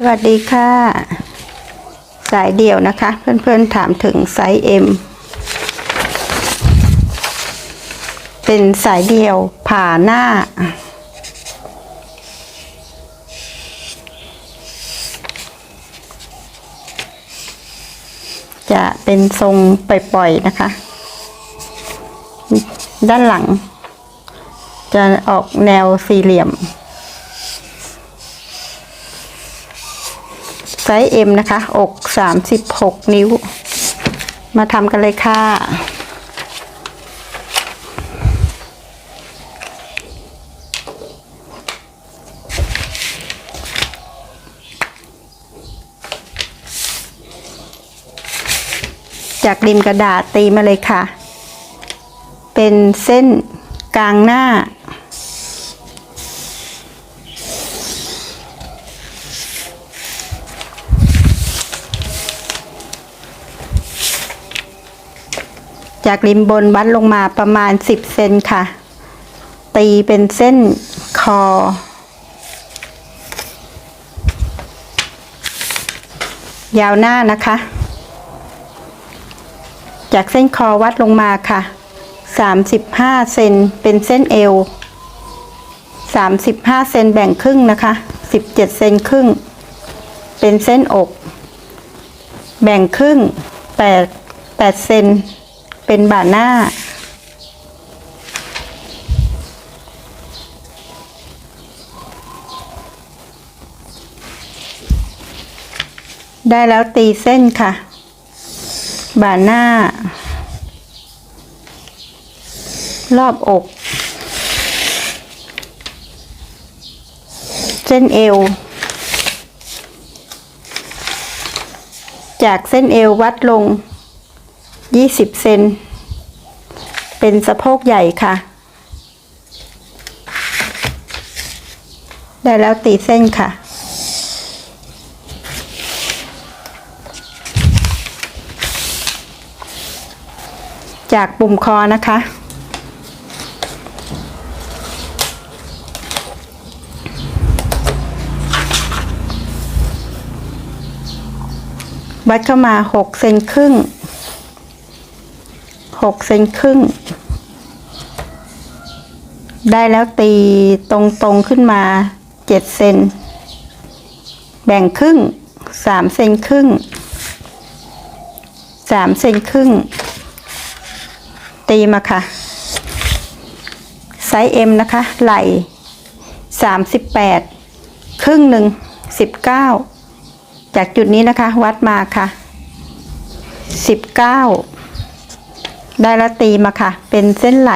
สวัสดีค่ะ สายเดี่ยวนะคะ เพื่อนๆถามถึงไซส์ M เป็นสายเดี่ยวผ่าหน้า จะเป็นทรงปล่อยๆนะคะ ด้านหลัง จะออกแนวสี่เหลี่ยม ไซส์ M นะคะ อก 36 นิ้ว มาทำกันเลยค่ะ จากริมกระดาษตีมาเลยค่ะ เป็นเส้นกลางหน้า จากริมบนวัดลงมาประมาณ 10 เซนค่ะ ตีเป็นเส้นคอ ยาวหน้านะคะ จากเส้นคอวัดลงมาค่ะ 35 เซนเป็นเส้นเอว 35 เซนแบ่งครึ่งนะคะ 17 เซนครึ่ง เป็นเส้นอก แบ่งครึ่ง8 8เซน เป็นบ่าหน้า ได้แล้วตีเส้นค่ะ บ่าหน้า รอบอก เส้นเอวจากเส้นเอววัดลง 20 เซน เป็นสะโพกใหญ่ค่ะ ได้แล้วตีเส้นค่ะ จากปุ่มคอนะคะ วัดเข้ามาหกเซนครึ่ง หกเซนครึ่ง ได้แล้วตีตรงๆขึ้นมาเจ็ดเซน แบ่งครึ่งสามเซนครึ่งสามเซนครึ่ง ตีมาค่ะ ไซส์ M นะคะ ไหล่สามสิบแปดครึ่งหนึ่งสิบเก้าจากจุดนี้นะคะ วัดมาค่ะสิบเก้า ได้ล้วตีมาค่ะ เป็นเส้นไหล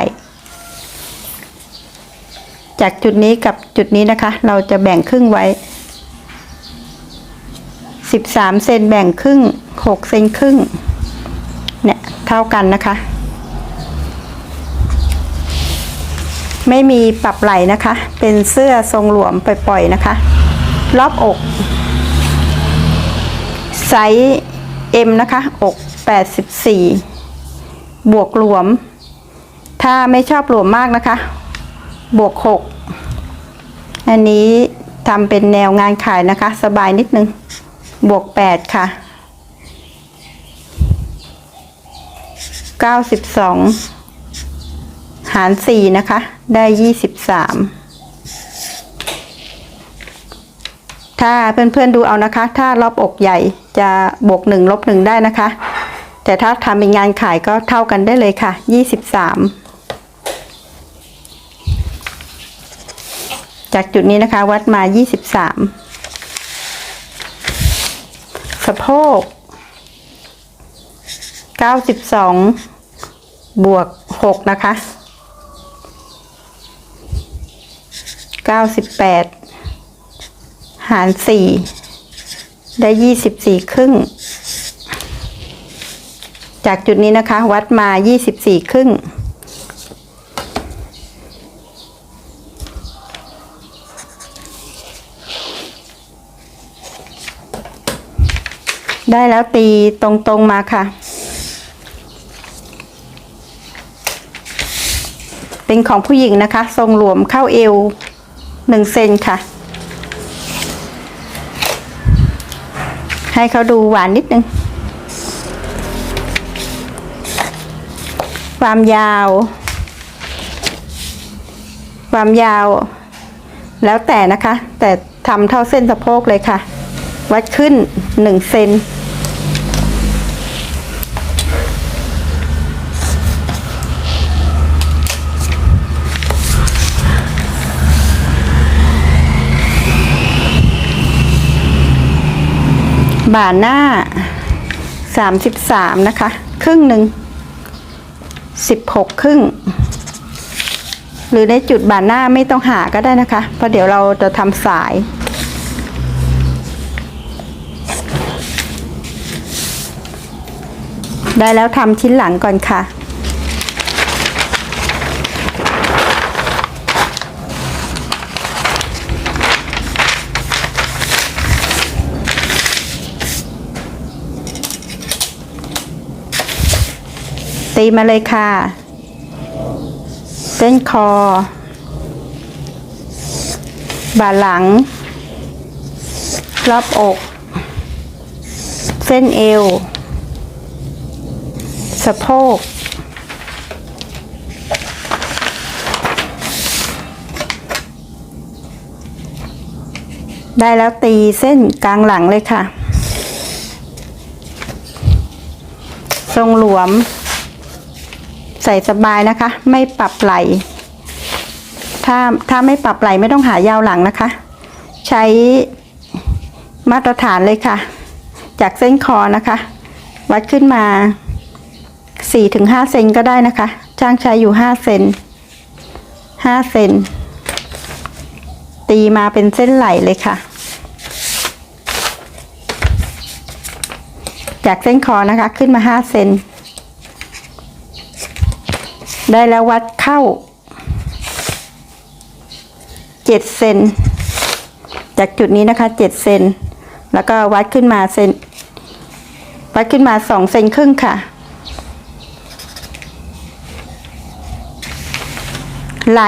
จากจุดนี้กับจุดนี้นะคะ เราจะแบ่งครึ่งไว้สิบสามเซนแบ่งครึ่งหกเซนครึ่ง เนี่ย เท่ากันนะคะ ไม่มีปรับไหลนะคะ เป็นเสื้อทรงหลวมปล่อยๆนะคะ รอบอก ไซส์ M นะคะ อก 84 บวกหลวม ถ้าไม่ชอบหลวมมากนะคะ บวก6อันนี้ทำเป็นแนวงานขายนะคะ สบายนิดนึง บวก8ค่ะ92หาร4นะคะ ได้23ถ้าเพื่อนๆดูเอานะคะ ถ้ารอบอกใหญ่จะบวกหนึ่งลบหนึ่งได้นะคะ แต่ถ้าทำเป็นงานขายก็เท่ากันได้เลยค่ะยี่สิบสามจากจุดนี้นะคะวัดมายี่สิบสามสะโพกเก้าสิบสองบวกหกนะคะเก้าสิบแปดหารสี่ได้ยี่สิบสี่ครึ่ง จากจุดนี้นะคะ วัดมายี่สิบสี่ครึ่ง ได้แล้วตีตรงๆมาค่ะ เป็นของผู้หญิงนะคะ ทรงหลวมเข้าเอวหนึ่งเซนค่ะ ให้เขาดูหวานนิดนึง ความยาว ความยาว แล้วแต่นะคะ แต่ทำเท่าเส้นสะโพกเลยค่ะ วัดขึ้นหนึ่งเซนบ่าหน้าสามสิบสามนะคะ ครึ่งหนึ่ง สิบหกครึ่ง หรือในจุดบ่าหน้าไม่ต้องหาก็ได้นะคะ เพราะเดี๋ยวเราจะทำสาย ได้แล้วทำชิ้นหลังก่อนค่ะ ตีมาเลยค่ะ เส้นคอ บ่าหลัง รอบอก เส้นเอว สะโพก ได้แล้วตีเส้นกลางหลังเลยค่ะ ทรงหลวม ใส่สบายนะคะ ไม่ปรับไหล ถ้าถ้าไม่ปรับไหลไม่ต้องหายาวหลังนะคะ ใช้มาตรฐานเลยค่ะ จากเส้นคอนะคะ วัดขึ้นมาสี่ถึงห้าเซนก็ได้นะคะ ช่างใช้อยู่ห้าเซนห้าเซนตีมาเป็นเส้นไหลเลยค่ะ จากเส้นคอนะคะขึ้นมาห้าเซน ได้แล้ววัดเข้าเจ็ดเซนจากจุดนี้นะคะเจ็ดเซนแล้วก็วัดขึ้นมาเซนวัดขึ้นมาสองเซนครึ่งค่ะ ไหล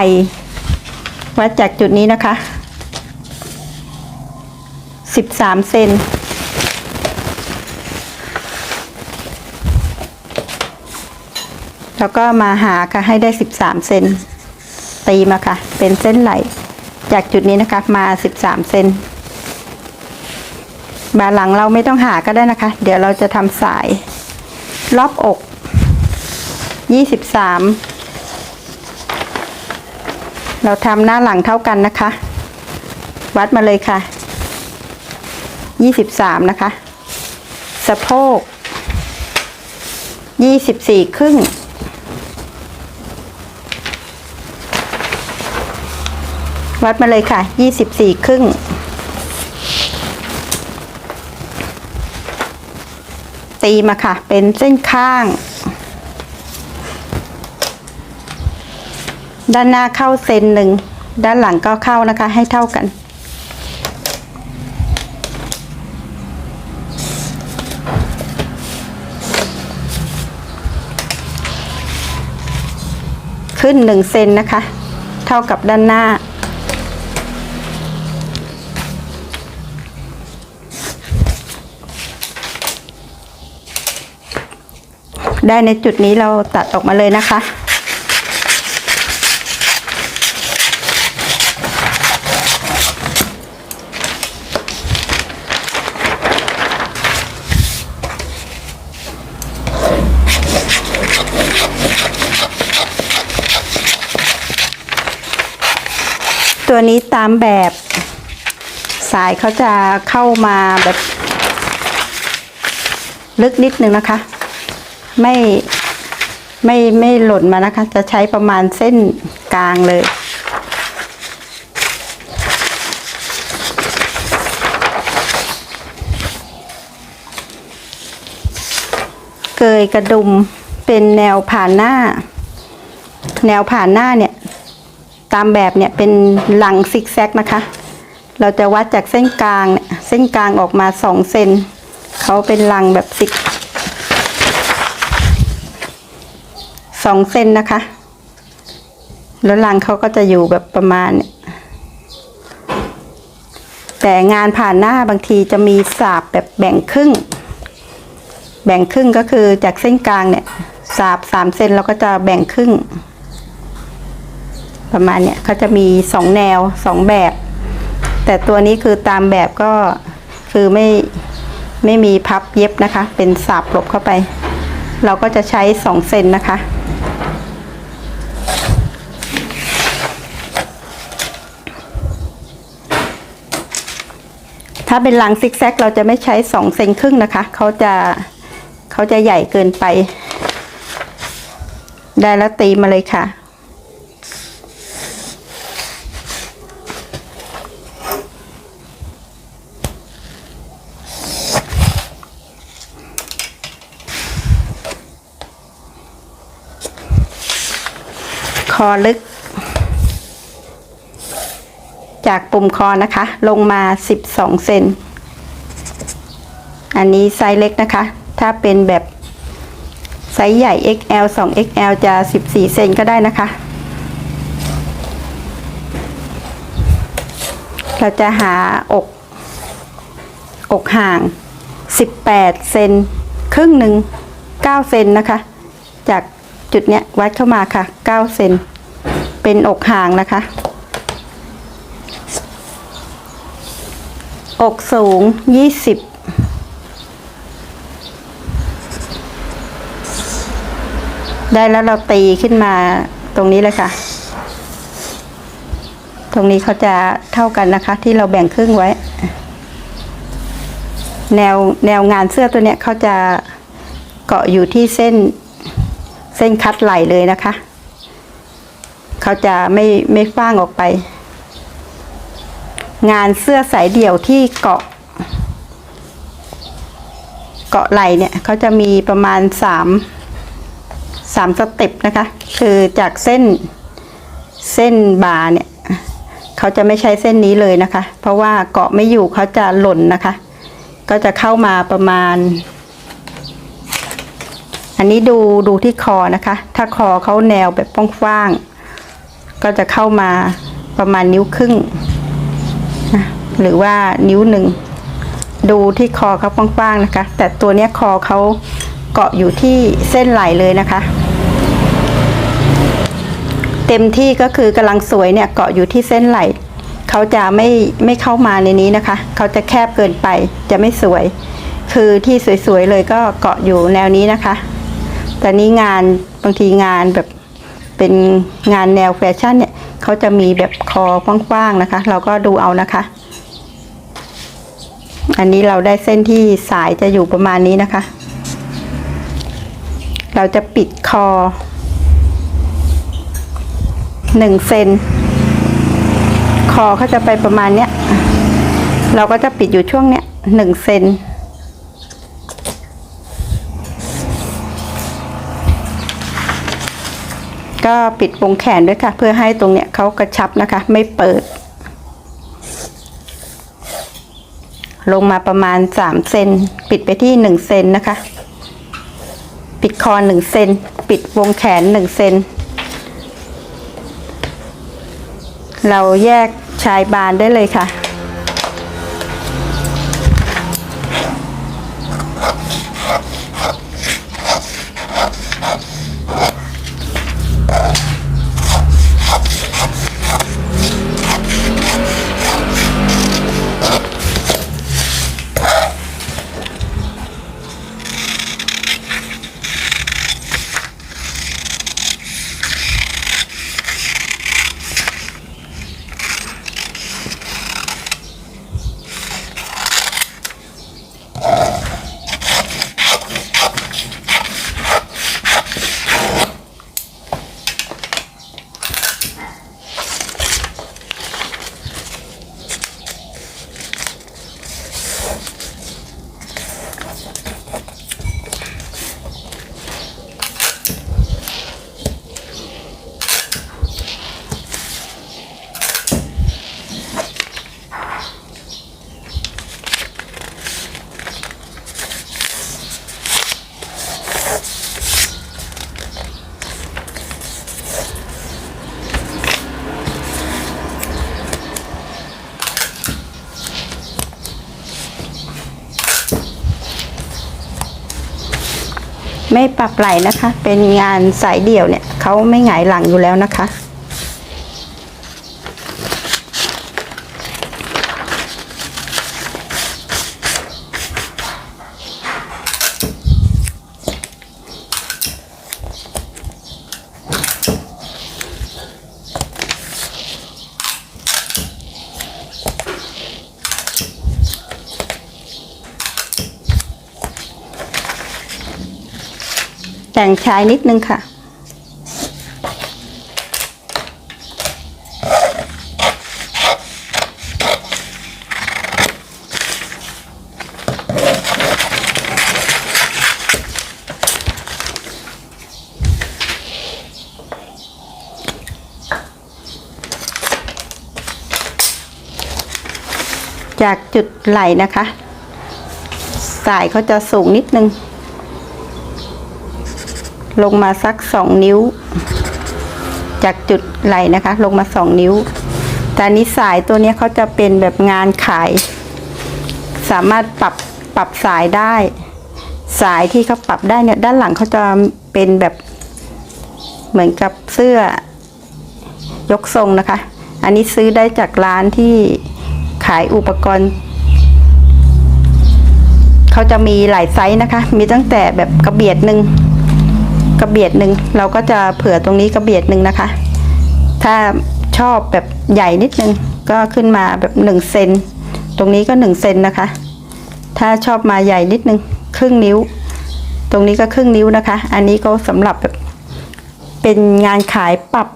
วัดจากจุดนี้นะคะสิบสามเซน แล้วก็มาหาค่ะให้ได้ 13 เซนตีมาค่ะ เป็นเส้นไหล จากจุดนี้นะคะมา 13 เซนบาหลังเราไม่ต้องหาก็ได้นะคะ เดี๋ยวเราจะทำสายรอบอก 23 เราทำหน้าหลังเท่ากันนะคะ วัดมาเลยค่ะ 23 นะคะ สะโพก 24 ครึ่ง วัดมาเลยค่ะยี่สิบสี่ครึ่ง ตีมาค่ะ เป็นเส้นข้าง ด้านหน้าเข้าเซนหนึ่ง ด้านหลังก็เข้านะคะ ให้เท่ากันขึ้นหนึ่งเซนนะคะ เท่ากับด้านหน้า ได้ในจุดนี้เราตัดออกมาเลยนะคะ ตัวนี้ตามแบบสายเขาจะเข้ามาแบบ ลึกนิดนึงนะคะ ไม่ไม่ไม่หล่นมานะคะ จะใช้ประมาณเส้นกลางเลย เกยกระดุมเป็นแนวผ่านหน้า แนวผ่านหน้าเนี่ย ตามแบบเนี่ยเป็นหลังซิกแซกนะคะ เราจะวัดจากเส้นกลางเนี่ยเส้นกลางออกมาสองเซนเขาเป็นหลังแบบซิก สองเซนนะคะ แล้วหลังเขาก็จะอยู่แบบประมาณเนี่ยแต่งานผ่านหน้าบางทีจะมีสาบแบบแบ่งครึ่ง แบ่งครึ่งก็คือจากเส้นกลางเนี่ยสาบสามเซนเราก็จะแบ่งครึ่ง ประมาณเนี้ยเขาจะมีสองแนวสองแบบ แต่ตัวนี้คือตามแบบก็คือไม่ไม่มีพับเย็บนะคะ เป็นสาบหลบเข้าไป เราก็จะใช้สองเซนนะคะ ถ้าเป็นลังซิกแซกเราจะไม่ใช้สองเซนครึ่งนะคะ เขาจะเขาจะใหญ่เกินไป ได้แล้วตีมาเลยค่ะ อลึก จากปุ่มคอนะคะ ลงมา 12 เซน อันนี้ไซส์เล็กนะคะ ถ้าเป็นแบบไซส์ใหญ่ XL 2 XL จะ 14 เซนก็ได้นะคะ เราจะหาอก อกห่าง 18 เซนครึ่งหนึ่ง9เซนนะคะ จากจุดเนี้ยวัดเข้ามาค่ะ 9 เซน เป็นอกห่างนะคะ อกสูง 20ได้แล้วเราตีขึ้นมาตรงนี้เลยค่ะ ตรงนี้เขาจะเท่ากันนะคะ ที่เราแบ่งครึ่งไว้ แนวแนวงานเสื้อตัวเนี้ยเขาจะเกาะอยู่ที่เส้นเส้นคัดไหลเลยนะคะ เขาจะไม่ไม่ฟ้างออกไป งานเสื้อสายเดี่ยวที่เกาะ เกาะไหลเนี่ยเขาจะมีประมาณสามสามสเต็ปนะคะ คือจากเส้นเส้นบาเนี่ยเขาจะไม่ใช้เส้นนี้เลยนะคะ เพราะว่าเกาะไม่อยู่เขาจะหล่นนะคะ ก็จะเข้ามาประมาณ อันนี้ดูดูที่คอนะคะ ถ้าคอเขาแนวแบบฟ้างๆ ก็จะเข้ามาประมาณนิ้วครึ่งนะหรือว่านิ้วหนึ่ง ดูที่คอเขาฟ้างๆนะคะ แต่ตัวเนี้ยคอเขาเกาะอยู่ที่เส้นไหลเลยนะคะ เต็มที่ก็คือกำลังสวยเนี่ยเกาะอยู่ที่เส้นไหลเขาจะไม่ไม่เข้ามาในนี้นะคะ เขาจะแคบเกินไปจะไม่สวย คือที่สวยๆเลยก็เกาะอยู่แนวนี้นะคะ แต่นี้งานบางทีงานแบบ เป็นงานแนวแฟชั่นเนี่ยเขาจะมีแบบคอกว้างๆนะคะ เราก็ดูเอานะคะ อันนี้เราได้เส้นที่สายจะอยู่ประมาณนี้นะคะ เราจะปิดคอหนึ่งเซนคอเขาจะไปประมาณเนี้ย เราก็จะปิดอยู่ช่วงเนี้ยหนึ่งเซน ก็ปิดวงแขนด้วยค่ะ เพื่อให้ตรงเนี้ยเขากระชับนะคะ ไม่เปิด ลงมาประมาณสามเซนปิดไปที่หนึ่งเซนนะคะ ปิดคอหนึ่งเซนปิดวงแขนหนึ่งเซนเราแยกชายบานได้เลยค่ะ ปรับไหลนะคะ เป็นงานสายเดี่ยวเนี่ยเขาไม่หงายหลังอยู่แล้วนะคะ งชายนิดนึงค่ะ จากจุดไหลนะคะ สายเขาจะสูงนิดนึง ลงมาสักสองนิ้ว จากจุดไหลนะคะ ลงมาสองนิ้ว แต่นี้สายตัวนี้เขาจะเป็นแบบงานขาย สามารถปรับปรับสายได้ สายที่เขาปรับได้เนี่ยด้านหลังเขาจะเป็นแบบเหมือนกับเสื้อยกทรงนะคะ อันนี้ซื้อได้จากร้านที่ขายอุปกรณ์ เขาจะมีหลายไซส์นะคะ มีตั้งแต่แบบกระเบียดหนึ่ง เบียดหนึ่งเราก็จะเผื่อตรงนี้กระเบียดหนึ่งนะคะ ถ้าชอบแบบใหญ่นิดนึงก็ขึ้นมาแบบหนึ่งเซนตรงนี้ก็หนึ่งเซนนะคะ ถ้าชอบมาใหญ่นิดนึงครึ่งนิ้ว ตรงนี้ก็ครึ่งนิ้วนะคะ อันนี้ก็สำหรับแบบเป็นงานขายปรับ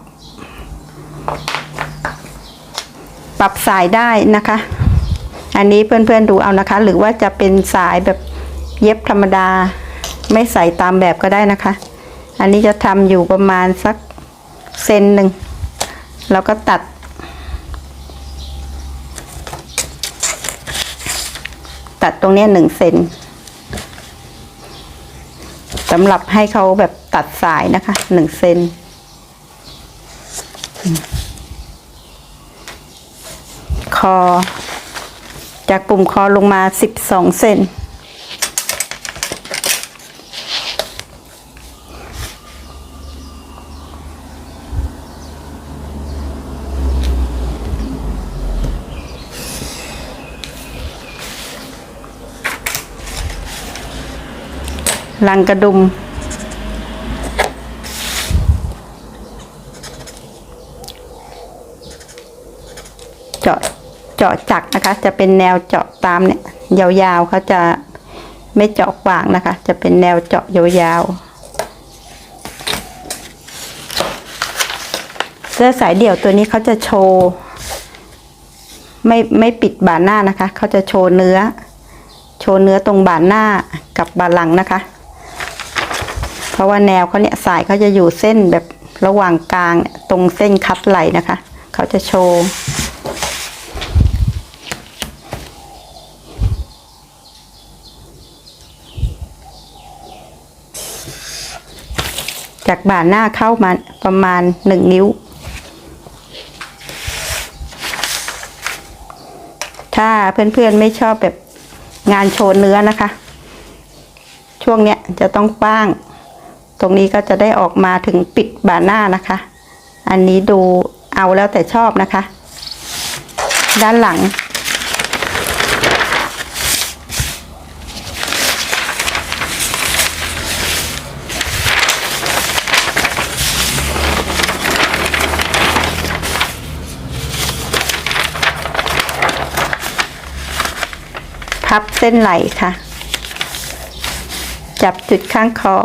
ปรับสายได้นะคะ อันนี้เพื่อนๆดูเอานะคะ หรือว่าจะเป็นสายแบบเย็บธรรมดา ไม่ใส่ตามแบบก็ได้นะคะ อันนี้จะทำอยู่ประมาณสักเซนหนึ่งแล้วก็ตัด ตัดตรงนี้หนึ่งเซนสำหรับให้เขาแบบตัดสายนะคะหนึ่งเซนคอ จากปุ่มคอลงมาสิบสองเซน ลังกระดุม เจาะเจาะจักนะคะ จะเป็นแนวเจาะตามเนี่ย ยาวๆเขาจะไม่เจาะขวางนะคะ จะเป็นแนวเจาะยาวๆเสื้อสายเดี่ยวตัวนี้เขาจะโชว์ไม่ไม่ปิดบ่าหน้านะคะ เขาจะโชว์เนื้อ โชว์เนื้อตรงบ่าหน้ากับบ่าหลังนะคะ ราะว่าแนวเขาเนี่ยสายเขาจะอยู่เส้นแบบระหว่างกลางตรงเส้นคัดไหลนะคะ เขาจะโชว์จากบ่าหน้าเข้ามาประมาณหนึ่งนิ้ว ถ้าเพื่อนๆไม่ชอบแบบงานโชว์เนื้อนะคะ ช่วงเนี้ยจะต้องกว้าง ตรงนี้ก็จะได้ออกมาถึงปิดบ่าหน้านะคะ อันนี้ดูเอาแล้วแต่ชอบนะคะ ด้านหลัง พับเส้นไหล่ค่ะ จับจุดข้างคอ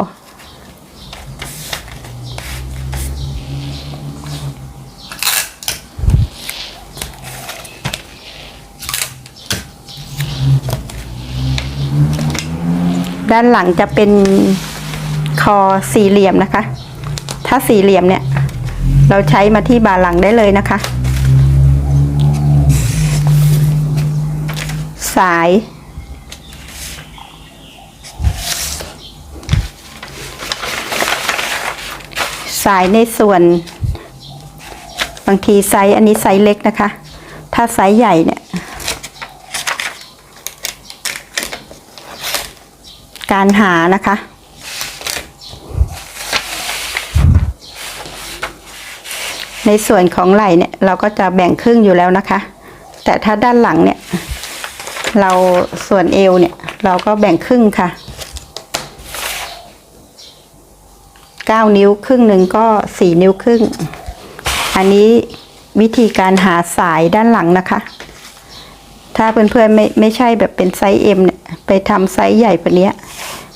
ด้านหลังจะเป็นคอสี่เหลี่ยมนะคะ ถ้าสี่เหลี่ยมเนี่ย เราใช้มาที่บ่าหลังได้เลยนะคะ สาย สายในส่วน บางทีไซส์อันนี้ไซส์เล็กนะคะ ถ้าไซส์ใหญ่เนี่ย การหานะคะ ในส่วนของไหล่เนี่ยเราก็จะแบ่งครึ่งอยู่แล้วนะคะ แต่ถ้าด้านหลังเนี่ย เราส่วนเอวเนี่ย เราก็แบ่งครึ่งค่ะ9นิ้วครึ่งหนึ่งก็4นิ้วครึ่ง อันนี้วิธีการหาสายด้านหลังนะคะ ถ้าเพื่อนๆไม่ไม่ใช่แบบเป็นไซส์เอ็มเนี่ย ไปทำไซส์ใหญ่กว่านี้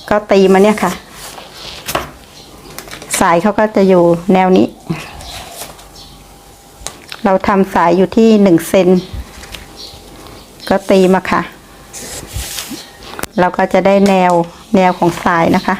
ก็ตีมาเนี่ยค่ะ สายเขาก็จะอยู่แนวนี้ เราทำสายอยู่ที่หนึ่งเซนก็ตีมาค่ะ เราก็จะได้แนวแนวของสายนะคะ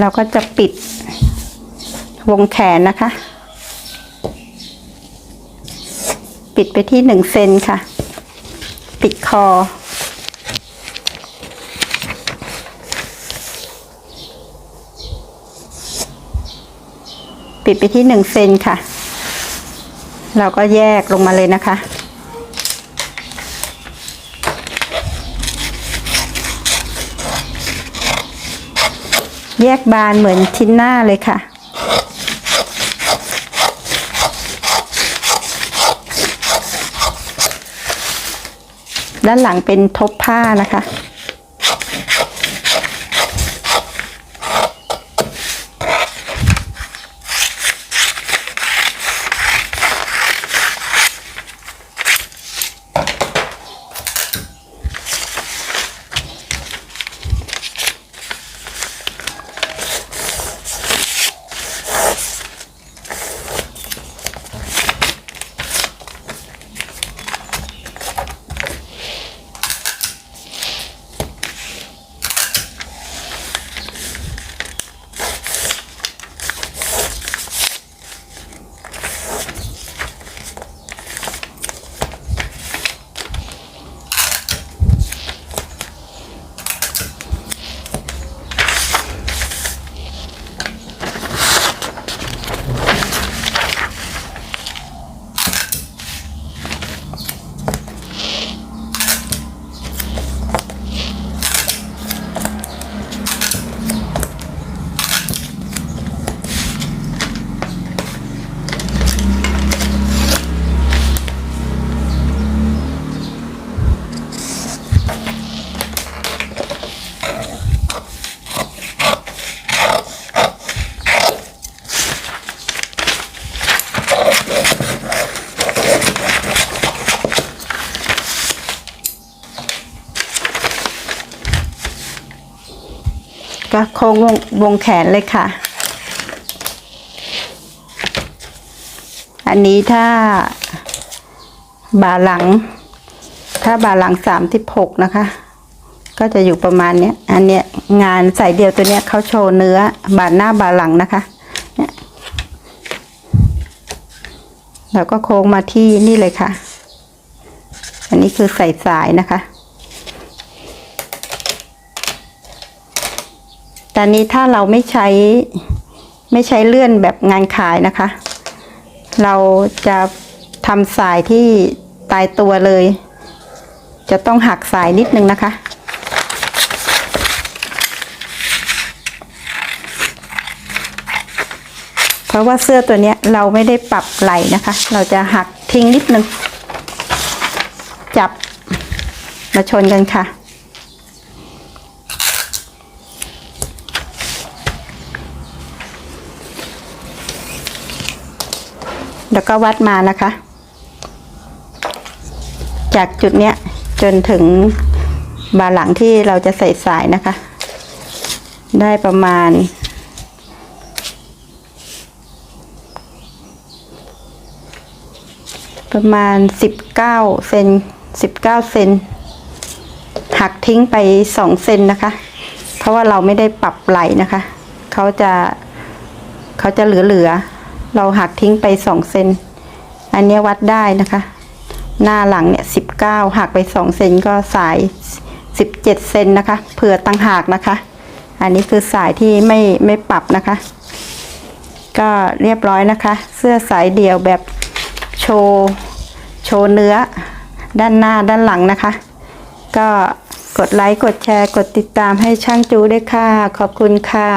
เราก็จะปิดวงแขนนะคะ ปิดไปที่หนึ่งเซนค่ะ ปิดคอ ปิดไปที่หนึ่งเซนค่ะ เราก็แยกลงมาเลยนะคะ แยกบานเหมือนชิ้นหน้าเลยค่ะ ด้านหลังเป็นทบผ้านะคะ ก็ โค้งวงวงแขนเลยค่ะ อันนี้ถ้าบ่าหลัง ถ้าบ่าหลังสามสิบหกนะคะ ก็จะอยู่ประมาณเนี้ย อันเนี้ยงานสายเดียวตัวเนี้ยเขาโชว์เนื้อบ่าหน้าบ่าหลังนะคะเนี่ยแล้วก็โค้งมาที่นี่เลยค่ะ อันนี้คือใส่สายนะคะ แต่นี้ถ้าเราไม่ใช้ไม่ใช้เลื่อนแบบงานขายนะคะ เราจะทำสายที่ตายตัวเลย จะต้องหักสายนิดนึงนะคะ เพราะว่าเสื้อตัวนี้เราไม่ได้ปรับไหลนะคะ เราจะหักทิ้งนิดนึง จับมาชนกันค่ะ แล้วก็วัดมานะคะ จากจุดเนี้ยจนถึงบาหลังที่เราจะใส่สายนะคะ ได้ประมาณประมาณสิบเก้าเซนสิบเก้าเซน หักทิ้งไปสองเซนนะคะ เพราะว่าเราไม่ได้ปรับไหลนะคะ เขาจะเขาจะเหลือ ๆ เราหักทิ้งไปสองเซนอันนี้วัดได้นะคะ หน้าหลังเนี่ยสิบเก้าหักไปสองเซนก็สายสิบเจ็ดเซนนะคะ เผื่อตั้งหากนะคะ อันนี้คือสายที่ไม่ไม่ปรับนะคะ ก็เรียบร้อยนะคะ เสื้อสายเดี่ยวแบบโชว์โชว์เนื้อ ด้านหน้าด้านหลังนะคะ ก็กดไลค์กดแชร์ กดติดตามให้ช่างจูด้วยค่ะ ขอบคุณค่ะ